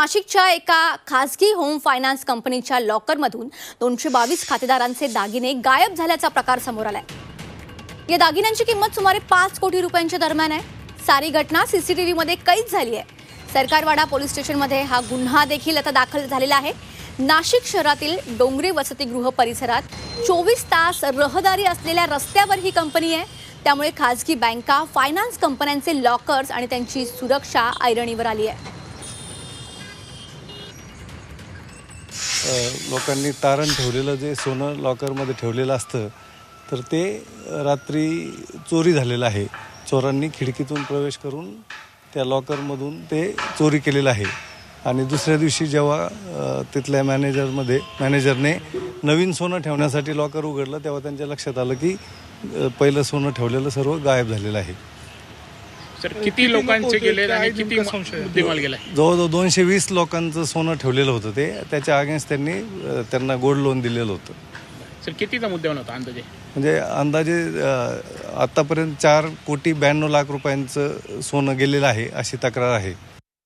नाशिकच्या एका खासगी होम फायनान्स कंपनीच्या लॉकरमधून दोनशे बावीस खातेदारांचे दागिने गायब झाल्याचा प्रकार समोर आलाय. या दागिन्यांची किंमत सुमारे पाच कोटी रुपयांच्या दरम्यान आहे. सारी घटना सीसीटीव्ही मध्ये कैद झाली आहे. सरकारवाडा पोलीस स्टेशनमध्ये हा गुन्हा देखील आता दाखल झालेला आहे. नाशिक शहरातील डोंगरी वसतिगृह परिसरात चोवीस तास रहदारी असलेल्या रस्त्यावर ही कंपनी आहे. त्यामुळे खासगी बँका फायनान्स कंपन्यांचे लॉकर्स आणि त्यांची सुरक्षा ऐरणीवर आली आहे. लोकांनी तारण ठेवलेलं जे सोनं लॉकरमध्ये ठेवलेलं असतं तर ते रात्री चोरी झालेलं आहे. चोरांनी खिडकीतून प्रवेश करून त्या लॉकरमधून ते चोरी केलेलं आहे. आणि दुसऱ्या दिवशी जेव्हा तिथल्या मॅनेजरमध्ये मॅनेजरने नवीन सोनं ठेवण्यासाठी लॉकर उघडलं तेव्हा त्यांच्या लक्षात आलं की पहिलं सोनं ठेवलेलं सर्व गायब झालेलं आहे. सर किती लोकांचे गेले आणि किती मुद्देमाल गेलाय? जवळजवळ दोनशे वीस लोकांचं सोनं ठेवलेलं होतं ते. त्याच्या अगेन्स्ट त्यांनी त्यांना गोल्ड लोन दिलेलं होतं. सर कितीचा मुद्देमाल होता अंदाजे? म्हणजे अंदाजे आतापर्यंत चार कोटी ब्याण्णव लाख रुपयांचं सोनं गेलेलं आहे अशी तक्रार आहे.